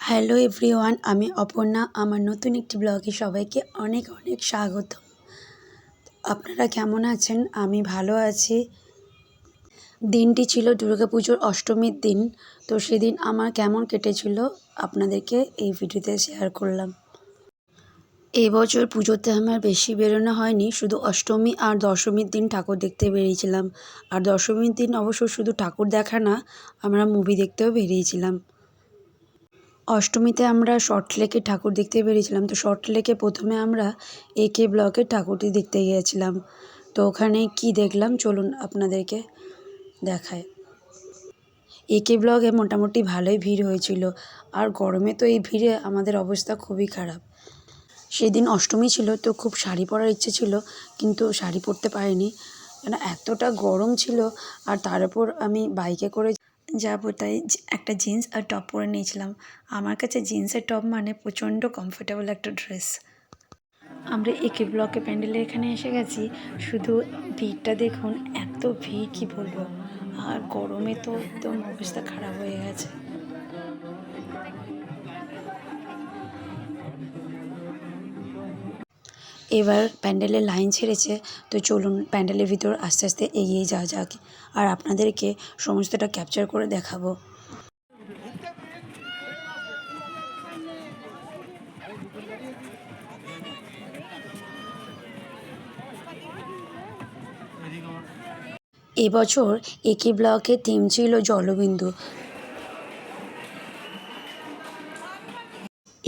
Hello everyone, আমি অপর্ণা। আমার নতুন একটি ব্লগে সবাইকে অনেক অনেক স্বাগত। আপনারা কেমন আছেন? আমি ভালো আছি। দিনটি ছিল দুর্গা পুজোর অষ্টমীর দিন, তো সেদিন আমার কেমন কেটেছিল আপনাদেরকে এই ভিডিওতে শেয়ার করলাম। এবছর পুজোতে আমার বেশি বেরোনো হয়নি, শুধু অষ্টমী আর দশমীর দিন ঠাকুর দেখতে বেরিয়েছিলাম। আর দশমীর দিন অবশ্য শুধু ঠাকুর দেখা না, আমরা মুভি দেখতেও বেরিয়েছিলাম। অষ্টমীতে আমরা শর্ট লেকে ঠাকুর দেখতে বেরিয়েছিলাম। তো শর্ট লেকে প্রথমে আমরা এ কে ব্লকের ঠাকুরটি দেখতে গিয়েছিলাম। তো ওখানে কি দেখলাম? চলুন আপনাদেরকে দেখায় এ কে ব্লকে মোটামুটি ভালোই ভিড় হয়েছিল। আর গরমে তো এই ভিড়ে আমাদের অবস্থা খুবই খারাপ। সেদিন অষ্টমী ছিল, তো খুব শাড়ি পরার ইচ্ছে ছিল, কিন্তু শাড়ি পরতে পারিনি। কেন এতটা গরম ছিল, আর তার উপর আমি বাইকে করে যাব, তাই একটা জিন্স আর টপ পরে নিয়েছিলাম। আমার কাছে জিন্সের টপ মানে প্রচণ্ড কমফোর্টেবল একটা ড্রেস আমরা একে ব্লকে প্যান্ডেলে এখানে এসে গেছি। শুধু ভিড়টা দেখুন, এত ভিড়, কি বলব? আর গরমে তো একদম অবস্থা খারাপ হয়ে গেছে। এবার প্যান্ডেলের লাইন ছেড়েছে, তো চলুন প্যান্ডেলের ভিতর আস্তে আস্তে এগিয়ে যাওয়া যাক। আর আপনাদেরকে সমস্তটা ক্যাপচার করে দেখাবো। এবছর একে ব্লকের থিম ছিল জলবিন্দু।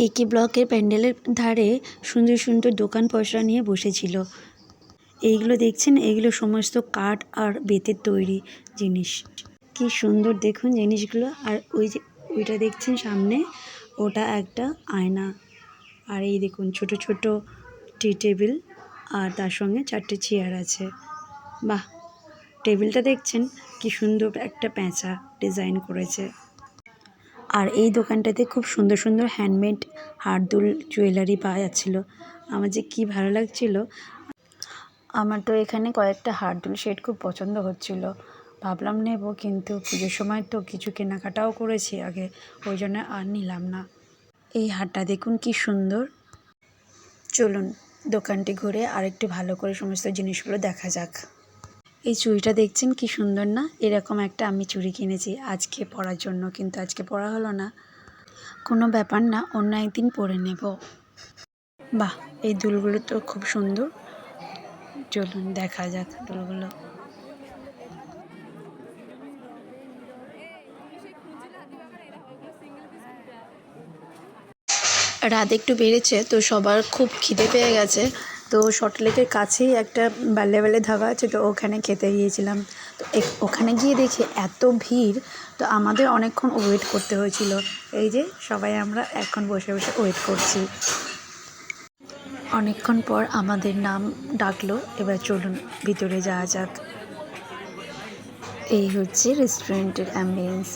একে ব্লকের প্যান্ডেলের ধারে সুন্দর সুন্দর দোকান পয়সা নিয়ে বসেছিল। এইগুলো দেখছেন? এগুলো সমস্ত কাঠ আর বেতের তৈরি জিনিস। কি সুন্দর দেখুন জিনিসগুলো। আর ওই যে, ওইটা দেখছেন সামনে? ওটা একটা আয়না। আর এই দেখুন ছোট ছোট টি টেবিল আর তার সঙ্গে চারটে চেয়ার আছে। বাহ! টেবিলটা দেখছেন? কি সুন্দর একটা প্যাঁচা ডিজাইন করেছে। আর এই দোকানটাতে খুব সুন্দর সুন্দর হ্যান্ডমেড হারদুল জুয়েলারি পাওয়া যাচ্ছিল। আমার যে কী ভালো লাগছিল, আমার তো এখানে কয়েকটা হারদুল সেট খুব পছন্দ হচ্ছিল। ভাবলাম নেব, কিন্তু পুজোর সময় তো কিছু কেনাকাটাও করেছি আগে, ওই জন্য আর নিলাম না। এই হারটা দেখুন কি সুন্দর। চলুন, দোকানটি ঘুরে আরেকটু ভালো করে সমস্ত জিনিসগুলো দেখা যাক। এই চুড়িটা দেখছেন কি সুন্দর না? এরকম একটা আমি চুড়ি কিনেছি আজকে পরার জন্য, কিন্তু আজকে পরা হলো না। কোনো ব্যাপার না, অন্য একদিন পরে নেব। বাহ, এই দুলগুলো তো খুব সুন্দর। চলুন, দেখা যাক দুলগুলো। রাত একটু বেড়েছে, তো সবার খুব খিদে পেয়ে গেছে। তো শর্টলেকের কাছেই একটা বাল্যে বাল্যে ধাবা আছে, তো ওখানে খেতে গিয়েছিলাম। তো ওখানে গিয়ে দেখি এত ভিড়, তো আমাদের অনেকক্ষণ ওয়েট করতে হয়েছিল। এই যে সবাই আমরা এখন বসে বসে ওয়েট করছি। অনেকক্ষণ পর আমাদের নাম ডাকলো, এবার চলুন ভিতরে যাওয়া যাক। এই হচ্ছে রেস্টুরেন্টের অ্যাম্বিয়েন্স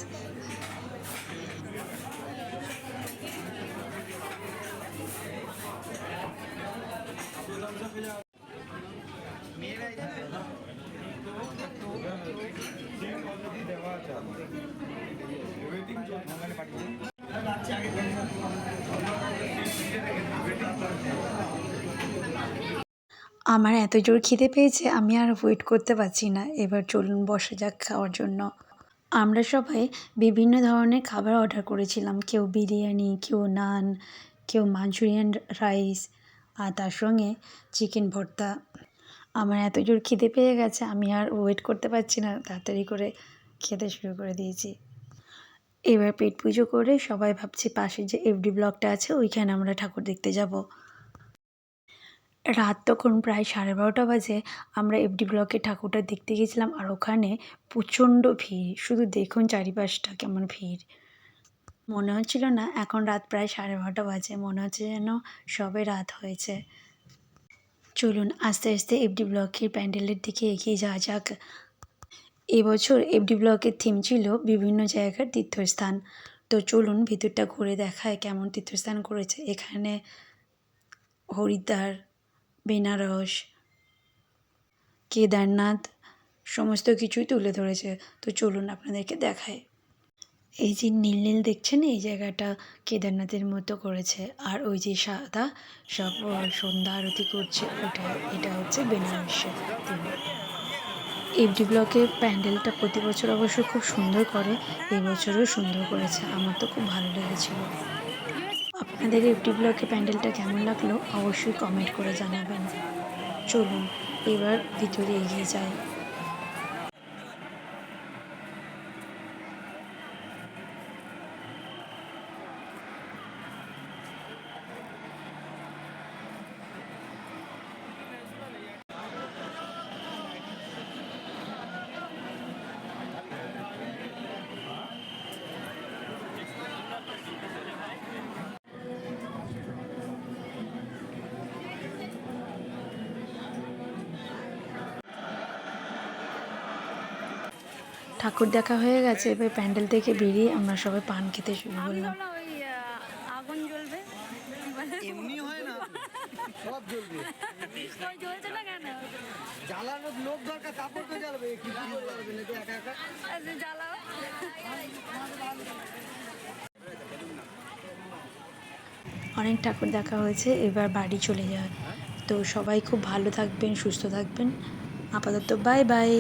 আমার এত জোর খিদে পেয়েছে, আমি আর ওয়েট করতে পারছি না। এবার চলুন বসে যাক খাওয়ার জন্য। আমরা সবাই বিভিন্ন ধরনের খাবার অর্ডার করেছিলাম। কেউ বিরিয়ানি, কেউ নান, কেউ মাঞ্চুরিয়ান রাইস আর তার সঙ্গে চিকেন ভর্তা। আমার এত জোর খিদে পেয়ে গেছে, আমি আর ওয়েট করতে পারছি না। তাড়াতাড়ি করে খেতে শুরু করে দিয়েছি। এবার পেট পুজো করে সবাই ভাবছি পাশে যে এফডি ব্লকটা আছে, ওইখানে আমরা ঠাকুর দেখতে যাব। রাত তখন প্রায় সাড়ে বারোটা বাজে, আমরা এফডি ব্লকে ঠাকুরটা দেখতে গেছিলাম আর ওখানে প্রচণ্ড ভিড়, শুধু দেখুন চারিপাশটা কেমন ভিড়। মনে হচ্ছিল না, এখন রাত প্রায় সাড়ে বারোটা বাজে, মনে হচ্ছে যেন সবে রাত হয়েছে। চলুন আস্তে আস্তে এফডি ব্লকের প্যান্ডেলের দিকে এগিয়ে যাওয়া যাক। এবছর এফডি ব্লকের থিম ছিল বিভিন্ন জায়গার তীর্থস্থান। তো চলুন ভিতরটা ঘুরে দেখায় কেমন তীর্থস্থান করেছে। এখানে হরিদ্বার, বেনারস, কেদারনাথ, সমস্ত কিছুই তুলে ধরেছে। তো চলুন আপনাদেরকে দেখায়। এই যে নীল নীল দেখছেন, এই জায়গাটা কেদারনাথের মতো করেছে। আর ওই যে সাদা সব সন্ধ্যা আরতি করছে, ওটা, এটা হচ্ছে বেনারসের এফডি ব্লকের প্যান্ডেলটা প্রতি বছর অবশ্য খুব সুন্দর করে এই বছরও সুন্দর করেছে। আমার তো খুব ভালো লেগেছিল। আপনাদের এফডি ব্লকে প্যান্ডেলটা কেমন লাগল, অবশ্যই কমেন্ট করে জানাবেন। চলুন, এবার ভিতরে এগিয়ে যাই। ঠাকুর দেখা হয়ে গেছে এবার প্যান্ডেল থেকে বেরিয়ে আমরা সবাই পান খেতে শুরু করলাম। ভাবলাম ওই আহ, আগুন জ্বলবে। এমনি হয় না সব জ্বলবে। জ্বলছে না কেন? জ্বালানোর লোক দরকার কাপড় তো জ্বালাবে কি কি করে জ্বালাবে একা একা? আচ্ছা, জ্বালাও। অনেক ঠাকুর দেখা হয়েছে এবার বাড়ি চলে যাওয়ার তো সবাই খুব ভালো থাকবেন সুস্থ থাকবেন। আপাতত বাই বাই